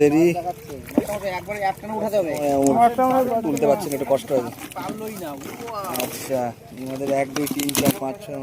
দেরি। তুলতে পারছি না একটু কষ্ট হবে। আচ্ছা আমাদের এক দুই তিন চার পাঁচ ছয়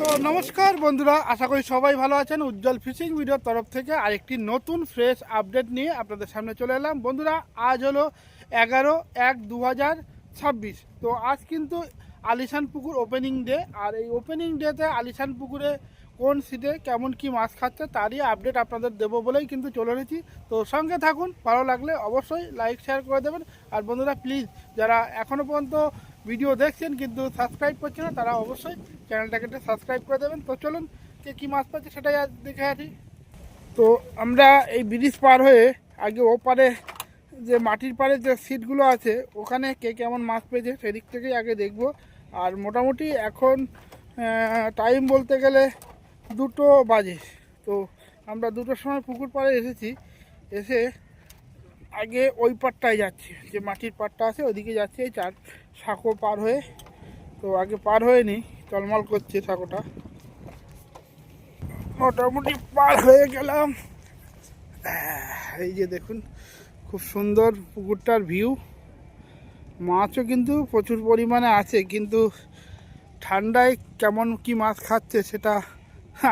তো নমস্কার বন্ধুরা আশা করি সবাই ভালো আছেন। উজ্জ্বল ফিশিং ভিডিওর তরফ থেকে আরেকটি নতুন ফ্রেশ আপডেট নিয়ে আপনাদের সামনে চলে এলাম। বন্ধুরা আজ হলো এগারো এক দু হাজার ছাব্বিশ। তো আজ কিন্তু আলিশান পুকুর ওপেনিং ডে আর এই ওপেনিং ডেতে আলিশান পুকুরে কোন সিটে কেমন কি মাছ খাচ্ছে তারই আপডেট আপনাদের দেবো বলেই কিন্তু চলে এসেছি। তো সঙ্গে থাকুন, ভালো লাগলে অবশ্যই লাইক শেয়ার করে দেবেন। আর বন্ধুরা প্লিজ যারা এখনও পর্যন্ত ভিডিও দেখছেন কিন্তু সাবস্ক্রাইব করছে না, তারা অবশ্যই চ্যানেলটাকে সাবস্ক্রাইব করে দেবেন। তো চলুন, কে কী মাছ পাচ্ছে সেটাই আজ দেখে আসি। তো আমরা এই ব্রিজ পার হয়ে আগে ওপারে যে মাটির পাড়ে যে সিটগুলো আছে, ওখানে কে কেমন মাছ পেয়েছে সেদিক থেকেই আগে দেখব। আর মোটামুটি এখন টাইম বলতে গেলে দুটো বাজে। তো আমরা দুটোর সময় পুকুর পাড়ে এসেছি। এসে আগে ওই পাড়টায় যাচ্ছি, যে মাটির পাড়টা আছে ওইদিকে যাচ্ছে, এই চার সাঁকো পার হয়ে। তো আগে পার হয়ে নি টলমল করছে সাঁকোটা। মোটামুটি পার হয়ে গেলাম। এই যে দেখুন, খুব সুন্দর পুকুরটার ভিউ। মাছও কিন্তু প্রচুর পরিমাণে আছে, কিন্তু ঠান্ডায় কেমন কি মাছ খাচ্ছে সেটা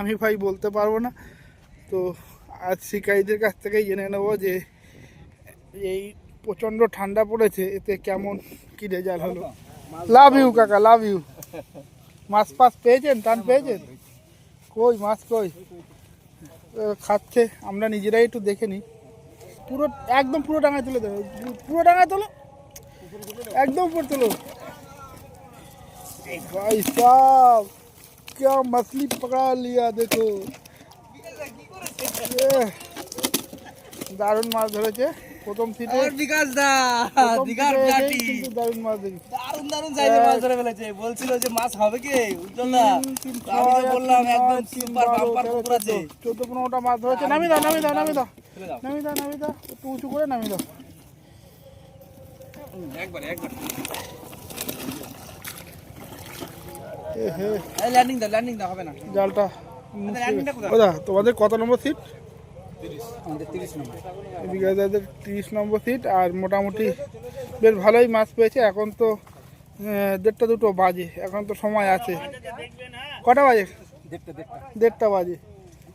আমি ভাই বলতে পারব না। তো আজ শিকারীদের কাছ থেকেই জেনে নেব যে এই প্রচণ্ড ঠান্ডা পড়েছে, এতে কেমন কী রেজাল্ট হলো। লাভ ইউ কাকা লাভ ইউ মাছ পাস পেয়েছেন? টান পেয়েছেন? কই মাছ কই? খাচ্ছে, আমরা নিজেরাই একটু দেখে নিই। পুরো, একদম পুরো ডাঙায় তুলে দেবো। পুরো ডাঙায় তোলো। একদম উপর তোলো। ভাই সাহ क्या मछली पकड़ा लिया देखो ये দারুণ মাছ ধরেছে প্রথম সিটে আর বিকাশ দা প্রথম দিঘার সিটে প্লাটি এসেই কিন্তু দারুণ মাছ দেখি দারুন দারুন সাইজে মাছ ধরে ফেলেছে বলছিল যে মাছ হবে কি উজ্জ্বল দা তিন, তিন, তো আমি তো ছয়, বললাম তিন, একদম নয়, তিন, সুপার বারো, বাম্পার তেরো, পুকুর আছে চোদ্দ, চোদ্দ পনেরোটা মাছ ধরেছে নামি দাও নামি দাও নামি দাও ফেলে দাও। নামি দাও নামি দাও একটু উঁচু করে নামি দাও একবার একবার এ হে এই ল্যান্ডিং দা ল্যান্ডিং দা হবে না। জালটা? ওদা তোমাদের কত নম্বর সিট আমাদের 30 নম্বর। এদিকে তাদের তিরিশ নম্বর সিট আর মোটামুটি বেশ ভালোই মাছ পেয়েছে। এখন তো দেড়টা দুটো বাজে। এখন তো সময় আছে। কটা বাজে? দেড়টা বাজে।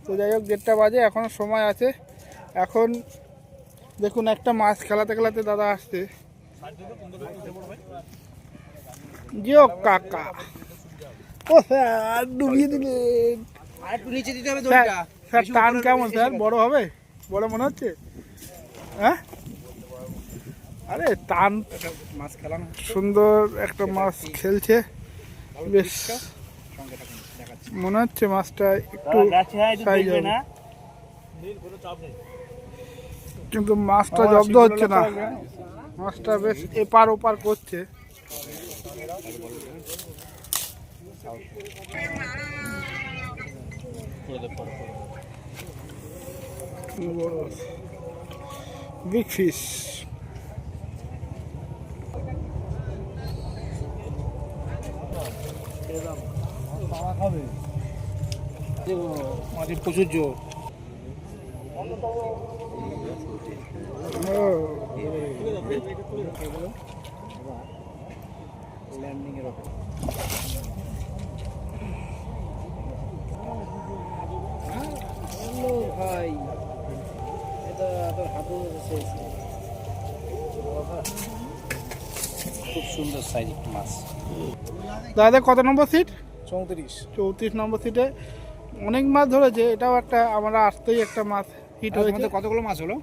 তো যাই হোক দেড়টা বাজে এখনও সময় আছে। এখন দেখুন একটা মাছ খেলাতে খেলাতে দাদা আসছে। জিও কাকা। ও স্যার ডুবিয়ে দিলেন। একটু নিচে দিতে হবে স্যার দড়িটা। স্যার টান কেমন স্যার? বড় হবে? বড় মনে হচ্ছে? হ্যাঁ? আরে টান। মাছ খেলানো সুন্দর একটা মাছ খেলছে। বেশ। মনে হচ্ছে মাছটা একটু সাইজ হবে। কিন্তু মাছটা জব্দ হচ্ছে না। মাছটা বেশ এপার ওপার করছে। বিগ ফিশ মাঝে প্রচুর জোর ল্যান্ডিং এর উপর হ্যালো ভাই এটা তোর হাতু শেষ খুব সুন্দর সাইজ মাছ। দাদা কত নম্বর সিট চৌত্রিশ। চৌত্রিশ নম্বর সিটে অনেক মাছ ধরেছে এটাও একটা আমরা আসতেই একটা মাছ হিট হয়েছে। কতগুলো মাছ হলো?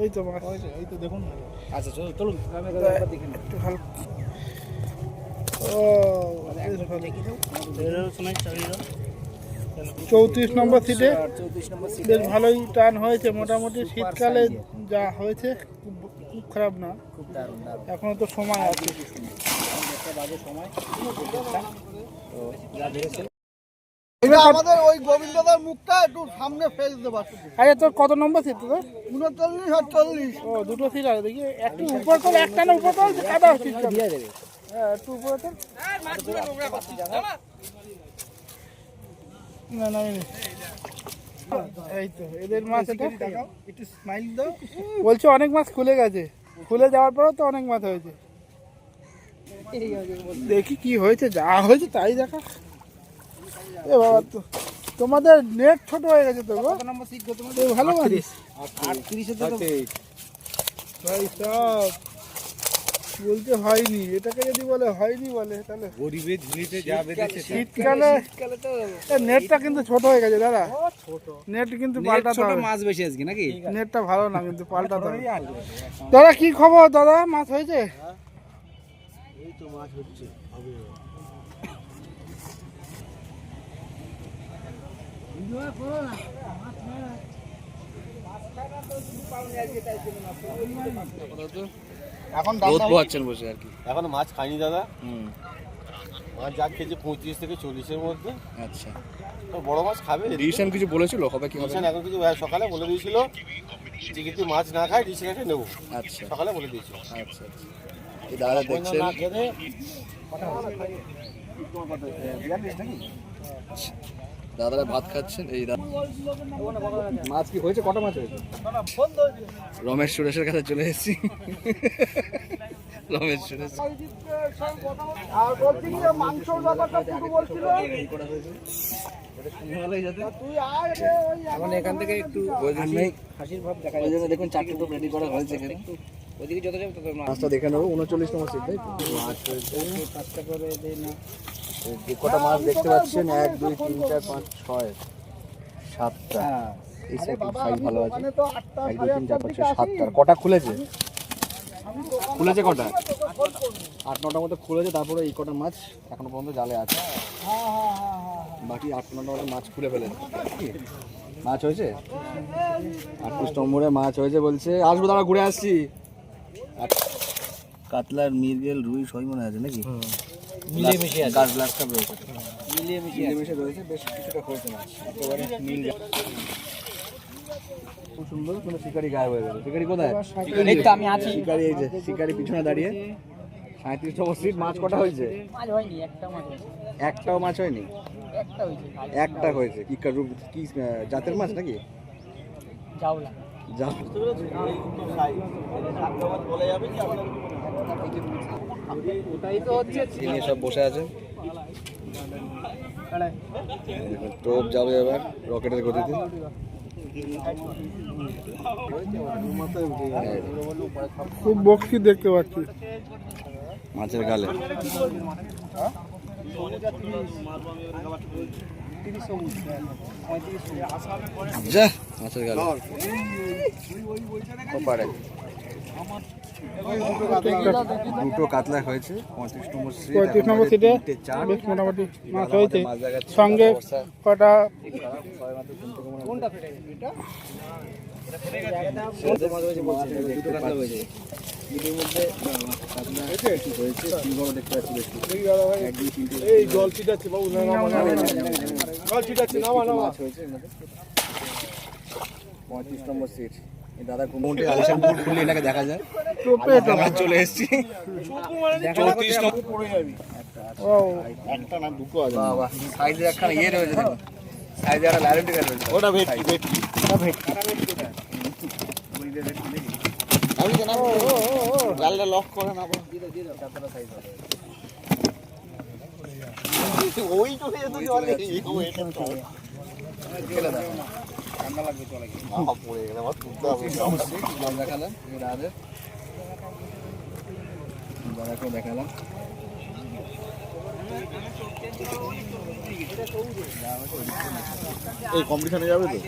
ওই তো মাছ। এই তো দেখুন। আচ্ছা চলুন একটু ভালো। ও। চৌত্রিশ নম্বর সিটে বেশ ভালোই টান হয়েছে মোটামুটি। শীতকালে যা হয়েছে খুব খারাপ না। খুব দারুণ দারুণ। এখনও তো সময় আছে। আমাদের ওই গোবিন্দদার মুখটা একটু সামনে ফেস দেবা শুধু আরে তোর কত নম্বর সিট তোর উনচল্লিশ আর চল্লিশ। ও দুটো সিট আছে দেখি। একটু উপর তোল একটা না উপর তোল কাদা হচ্ছে হ্যাঁ একটু উপরে না না এই তো এদের মাছ এটা? একটু স্মাইল দাও বলছে অনেক মাছ খুলে গেছে। খুলে যাওয়ার পরেও তো অনেক মাছ হয়েছে। দেখি কি হয়েছে যা হয়েছে তাই দেখা। এ বাবা তো তোমাদের নেট ছোট হয়ে গেছে তো গো। ভালো মাছ। আটত্রিশে। তো ভাই সব। বলতে হয়নি এটাকে যদি বলে হয়নি বলে তাহলে গরিবের ঝুলিতে যা বেঁধেছে শীতকালে এ নেটটা কিন্তু ছোট হয়ে গেছে দাদা। নেট কিন্তু পাল্টাতে হবে। মাছ বেশি আজকে নাকি? নেটটা ভালো না কিন্তু পাল্টাতে হবে। দাদা কি খবর দাদা? মাছ হয়েছে? এখন রোদ পোহাচ্ছেন বসে আর কি। এখনও মাছ খাইনি দাদা। হুম। মাছ যা খেয়েছে পঁয়ত্রিশ থেকে চল্লিশের মধ্যে। আচ্ছা। তো বড় মাছ খাবে। ডিসিশন কিছু বলেছিল? হবে কি হবে? ডিসিশন এখন কিছু সকালে বলে দিয়েছিল যে কিন্তু মাছ না খায় ডিসিশনটা নেব। আচ্ছা। সকালে বলে দিয়েছিল। আচ্ছা আচ্ছা। এই দাদা দেখছেন? না খেতে দাদারা ভাত খাচ্ছেন এই দাদা মাছ কি হয়েছে? কটা মাছ হয়েছে? রমেশ সুরেশের কাছে চলে এসেছি। রমেশ সুরেশ। এখন এখান থেকে একটু হাসির ভাব দেখা ওই দেখুন চারটে তো রেডি করা হয়েছে এখানে। ওদিকে যত যাবে তত মাছটা দেখে নেব উনচল্লিশ নম্বর সিট তাই? মাছ পাঁচটা করে দেয় না কটা মাছ দেখতে পাচ্ছেন? এক, দুই, তিন, চার, পাঁচ, ছয়, সাতটা। এই সাইজ সাইজ ভালো আছে। এক, দুই, তিন, চার, পাঁচ, ছয় কটা খুলেছে? খুলেছে কটা? আট, নটার মতো খুলেছে, তারপরে এই কটা মাছ এখনও পর্যন্ত জালে আছে। বাকি আট, নটা মাছ খুলে ফেলেছে। মাছ হয়েছে? আটত্রিশ নম্বরে মাছ হয়েছে বলছে। আসব দাঁড়া ঘুরে আসছি। কাতলার মিরগেল রুই সবই মনে আছে নাকি? মিলিয়ে মিশিয়ে আছে। গাছ গ্লাস কাপ রয়েছে মিলিয়ে মিশিয়ে মিলেমিশে রয়েছে বেশ কিছুটা হয়েছে মাছ একেবারে মিল খুব সুন্দর কোনো শিকারি গায়ে হয়ে গেল। শিকারি কোথায়? এই তো আমি আছি। শিকারি এই যে শিকারি পিছনে দাঁড়িয়ে। সাঁত্রিশ নম্বর সিট মাছ কটা হয়েছে? একটাও মাছ হয়নি? একটা হয়েছে একটা হয়েছে। কি জাতের মাছ নাকি? জাউলা। যা বলে যাবে যে আপনার? ওটাই তো হচ্ছে। নিয়ে সব বসে আছে টোপ যাবে এবার রকেটের গতিতে। খুব বক্সি দেখতে পাচ্ছি। মাছের গালে। যা। মাছের গালে। ওপারে। দুটো কাতলা হয়েছে পঁয়ত্রিশ নম্বর সিট পঁয়ত্রিশ নম্বর সিটে বেশ মোটামুটি মাছ হয়েছে। সঙ্গে কটা এই জল ছিটাচ্ছে বাবু জল ছিটাচ্ছে নামা নামা মাছ হয়েছে এর মধ্যে। পঁয়ত্রিশ নম্বর সিট এই দাদা কোনটি আলিশান ফুড খুললে এটাকে দেখা যায়। টোপে চলে এসেছি। চৌত্রিশ নম্বর। ও। একটা না দুটো আছে। বাবা সাইজে একখানা ইয়ে রয়েছে সাইজে একটা ল্যারেন্টি কার্ড রয়েছে। ওটা ভেটকি ভেটকি। আমি জানা জালটা লক করে না ওই চলে যেত জলে। খেলে দেখো আহা, পড়ে গেলে আবার তুলতে হবে জল দেখালাম এই দাদাদের দাদাকেও দেখালাম। এই কম্পিটিশনে যাবে তো?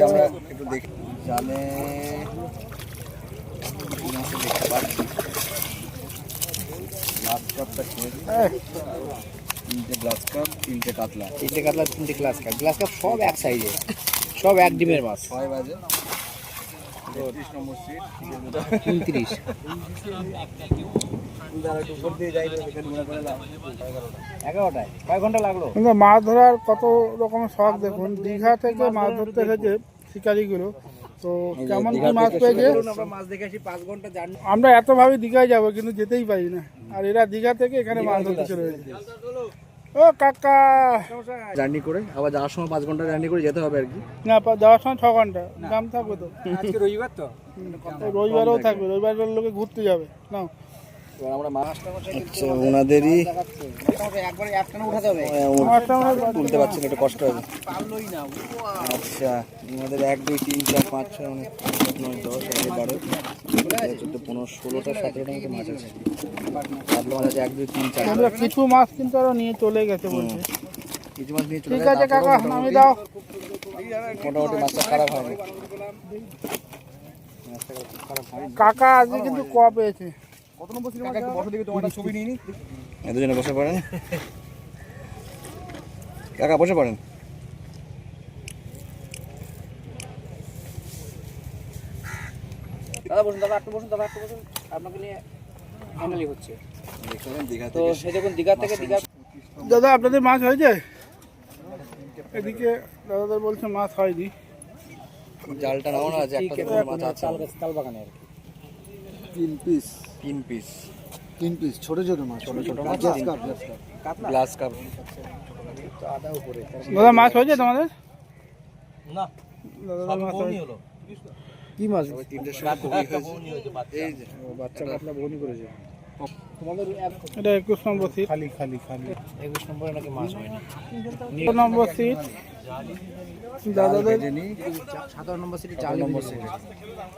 আমরা একটু দেখি জালে কি দেখতে পাচ্ছি। গ্লাস কাপটা ছেড়ে তিনটে গ্লাস কাপ তিনটে কাতলা। তিনটে কাতলা তিনটে গ্লাস কাপ গ্লাস কাপ সব এক সাইজে সব এক ডিমের মাছ। ছয় বাজে। তেত্রিশ নম্বর সিট উনত্রিশ কিন্তু মাছ ধরার কত রকমের শখ দেখুন। দীঘা থেকে মাছ ধরতে এসেছে শিকারিগুলো। তো কেমন কি মাছ পেয়েছে? আমরা এত ভাবে দীঘায় যাব কিন্তু যেতেই পারি না। আর এরা দীঘা থেকে এখানে মাছ ধরতে চলে ও কাকা। জার্নি করে আবার যাওয়ার সময় পাঁচ ঘণ্টা জার্নি করে যেতে হবে আর কি। না যাওয়ার সময় ছ ঘণ্টা। দাম থাকবে তো। আজকে রবিবার তো? রবিবারও থাকবে রবিবার লোকে ঘুরতে যাবে। না এবার আমরা আচ্ছা ওনাদেরই একটু কষ্ট হবে। আচ্ছা আমাদের এক দুই তিন চার পাঁচ ছয় অনেক সাত নয় দশ এগারো বারো তেরো, পনেরো ষোলোটা সতেরোটা মতো মাছ আছে। কাতলা মাছ আছে এক দুই তিন চার। কিছু মাছ কিন্তু আরও নিয়ে চলে গেছে বলছে। কিছু মাছ নিয়ে চলে ঠিক আছে কাকা নামিয়ে দাও। মোটামুটি মাছটা খারাপ হয়নি। মাছটা খারাপ হয়নি কাকা আজকে কিন্তু ক পেয়েছে কত নম্বর সিনেমা একটু বসে দিকে তোমার ছবি নিয়ে নি দুজনে বসে পড়েন। কাকা বসে পড়েন। দাদা বসুন দাদা একটু বসুন দাদা একটু বসুন। আপনাকে নিয়ে ফাইনালি হচ্ছে। দীঘা তো সে যখন দীঘা থেকে দীঘা দাদা আপনাদের মাছ হয়েছে? এদিকে দাদাদের বলছে মাছ হয়নি। জালটা নাও না আছে একটা মাছ আছে। তাল বাগানে আর কি। তিন পিস তিন পিস তিন পিস ছোট ছোট মাছ। ছোট ছোট মাছ glass cup glass cup glass cup দাদা মাছ হয়েছে তোমাদের? না দাদা মাছ হলো। কি মাছ? যে। বাচ্চা কাতলা বনি করেছে। এটা একুশ নম্বর সিট খালি খালি খালি। একুশ নম্বরে নাকি মাছ হয়নি একুশ নম্বর সিট দাদাদের ভেজে নম্বর সিটে চার নম্বর সিটে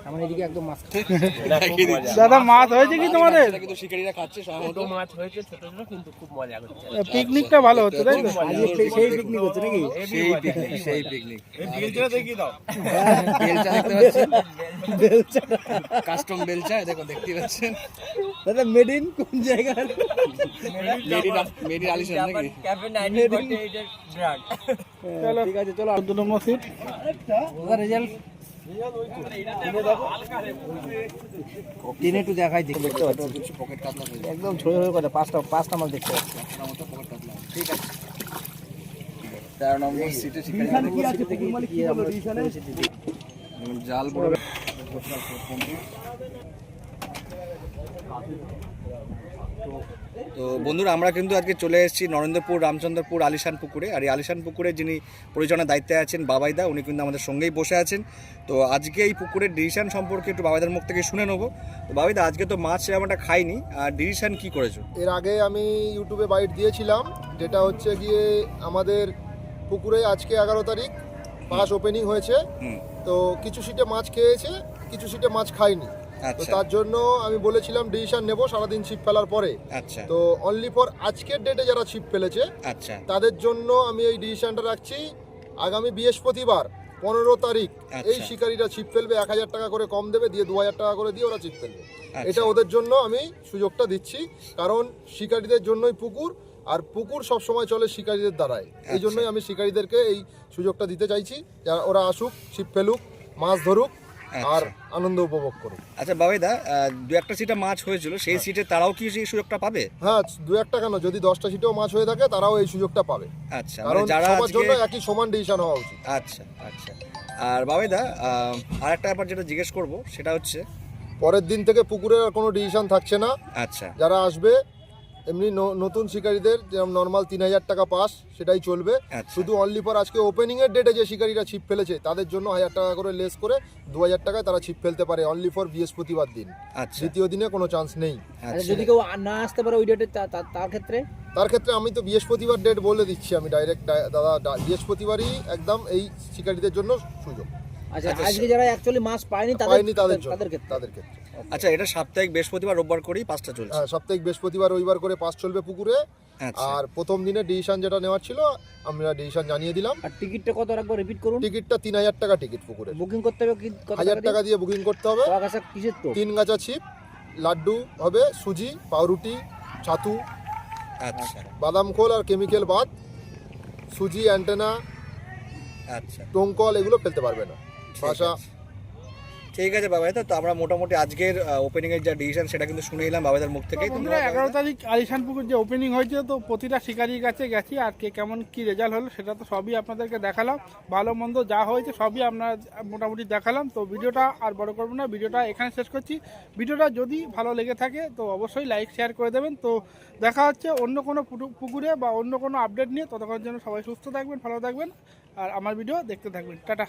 আমার এদিকে একদম মাছ দাদা মাছ হয়েছে কি তোমাদের? কিন্তু শিকারীরা খাচ্ছে সময় মাছ হয়েছে ছোট ছোট কিন্তু খুব মজা করছে। পিকনিকটা ভালো হচ্ছে তাই তো? সেই পিকনিক হচ্ছে নাকি? সেই পিকনিক সেই পিকনিক বেলচা দেখি দাও। বেলচা দেখতে পাচ্ছেন? বেলচা। কাস্টম বেলচা দেখো দেখতে পাচ্ছেন? দাদা মেড ইন কোন জায়গার? মেডি মেডি আলিশান নাকি? চলো ঠিক আছে চলো চোদ্দ নম্বর সিট রেজাল্ট টেনে একটু দেখাই দেখি। দেখতে পাচ্ছি। কিছু পকেট কাতলা হয়ে যায় একদম ছোট ছোট কথা পাঁচটা দেখতে পাচ্ছি। পকেট কাতলা ঠিক আছে। তেরো নম্বর সিটে শিকারী জাল পড়বে তো বন্ধুরা আমরা কিন্তু আজকে চলে এসেছি নরেন্দ্রপুর রামচন্দ্রপুর আলিশান পুকুরে আর এই আলিশান পুকুরে যিনি পরিচালনার দায়িত্বে আছেন বাবাইদা উনি কিন্তু আমাদের সঙ্গেই বসে আছেন। তো আজকে এই পুকুরের ডিসিশন সম্পর্কে একটু বাবাইদার মুখ থেকে শুনে নেব। তো বাবাইদা আজকে তো মাছ আমরা খাইনি। আর ডিসিশন কি করেছ? এর আগে আমি ইউটিউবে বাইট দিয়েছিলাম যেটা হচ্ছে গিয়ে আমাদের পুকুরে আজকে এগারো তারিখ মাছ ওপেনিং হয়েছে। তো কিছু সিটে মাছ খেয়েছে কিছু সিটে মাছ খায়নি তো আচ্ছা তার জন্য আমি বলেছিলাম ডিসিশন নেব সারাদিন ছিপ ফেলার পরে। আচ্ছা। তো অনলি ফর আজকের ডেটে যারা ছিপ ফেলেছে আচ্ছা। তাদের জন্য আমি এই ডিসিশনটা রাখছি আগামী বৃহস্পতিবার পনেরো তারিখ এই আচ্ছা। শিকারীরা ছিপ ফেলবে এক হাজার টাকা করে কম দেবে দিয়ে দু হাজার টাকা করে দিয়ে ওরা ছিপ ফেলবে। আচ্ছা। এটা ওদের জন্য আমি সুযোগটা দিচ্ছি কারণ শিকারীদের জন্যই পুকুর আর পুকুর সব সময় চলে শিকারীদের দ্বারাই। এই জন্যই আমি শিকারীদেরকে এই সুযোগটা দিতে চাইছি যারা ওরা আসুক ছিপ ফেলুক মাছ ধরুক আর আনন্দ উপভোগ করুক আচ্ছা বাবাইদা দু একটা সিটে মাছ হয়েছিল সেই সিটে তারাও কি সেই সুযোগটা পাবে? হ্যাঁ দু একটা কেন? যদি দশটা সিটেও মাছ হয়ে থাকে তারাও এই সুযোগটা পাবে। আচ্ছা কারণ মানে যারা সবার জন্য একই সমান ডিসিশন হওয়া উচিত। আচ্ছা আচ্ছা। আর বাবাইদা আর একটা ব্যাপার যেটা জিজ্ঞেস করব সেটা হচ্ছে পরের দিন থেকে পুকুরের আর কোনো ডিসিশন থাকছে না। আচ্ছা। যারা আসবে এমনি নতুন শিকারীদের যেরকম নর্মাল তিন হাজার টাকা পাস সেটাই চলবে। আচ্ছা। শুধু অনলি ফর আজকে ওপেনিং এর ডেটে যে শিকারীরা ছিপ ফেলেছে তাদের জন্য হাজার টাকা করে লেস করে দু হাজার টাকায় তারা ছিপ ফেলতে পারে অনলি ফর বৃহস্পতিবার দিন। আচ্ছা। দ্বিতীয় দিনে কোনো চান্স নেই। আচ্ছা। যদি কেউ না আসতে পারে ওই ডেটে তার ক্ষেত্রে? তার ক্ষেত্রে আমি তো বৃহস্পতিবার ডেট বলে দিচ্ছি আমি ডাইরেক্ট দাদা বৃহস্পতিবারই একদম এই শিকারীদের জন্য সুযোগ। আচ্ছা আজকে যারা অ্যাকচুয়ালি মাছ পায়নি পায়নি তাদের তাদের ক্ষেত্রে। তাদের ক্ষেত্রে। আচ্ছা এটা সাপ্তাহিক বৃহস্পতিবার রোববার করেই পাঁচটা চলছে। হ্যাঁ সাপ্তাহিক বৃহস্পতিবার রবিবার করে পাস চলবে পুকুরে। আচ্ছা। আর প্রথম দিনে ডিসিশন যেটা নেওয়ার ছিল আমরা ডিসিশন জানিয়ে দিলাম। আর টিকিটটা কত রাখব রিপিট করুন? টিকিটটা তিন হাজার টাকা টিকিট পুকুরে বুকিং করতে হবে হাজার টাকা দিয়ে? বুকিং করতে হবে। কিসের তো তিন গাছা ছিপ লাড্ডু হবে সুজি পাউরুটি ছাতু। আচ্ছা। বাদাম খোল আর কেমিক্যাল বাদ। সুজি অ্যান্টেনা আচ্ছা। টোঙ্কল এগুলো ফেলতে পারবে না। ভাষা ঠিক আছে বাবাই তো তো আমরা মোটামুটি আজকের ওপেনিং এর যা ডিসিশন সেটা কিন্তু শুনে এলাম বাবাদের মুখ থেকে বন্ধুরা এগারো তারিখ আলিশান পুকুর যে ওপেনিং হয়েছে তো প্রতিটা শিকারির কাছে গেছি আর কে কেমন কি রেজাল্ট হলো সেটা তো সবই আপনাদেরকে দেখালাম। ভালো মন্দ যা হয়েছে সবই আপনার মোটামুটি দেখালাম। তো ভিডিওটা আর বড় করব না ভিডিওটা এখানে শেষ করছি। ভিডিওটা যদি ভালো লেগে থাকে তো অবশ্যই লাইক শেয়ার করে দেবেন। তো দেখা হচ্ছে অন্য কোনো পুকুরে বা অন্য কোনো আপডেট নিয়ে। ততক্ষণের জন্য সবাই সুস্থ থাকবেন ভালো থাকবেন। আর আমার ভিডিও দেখতে থাকবেন। টাটা।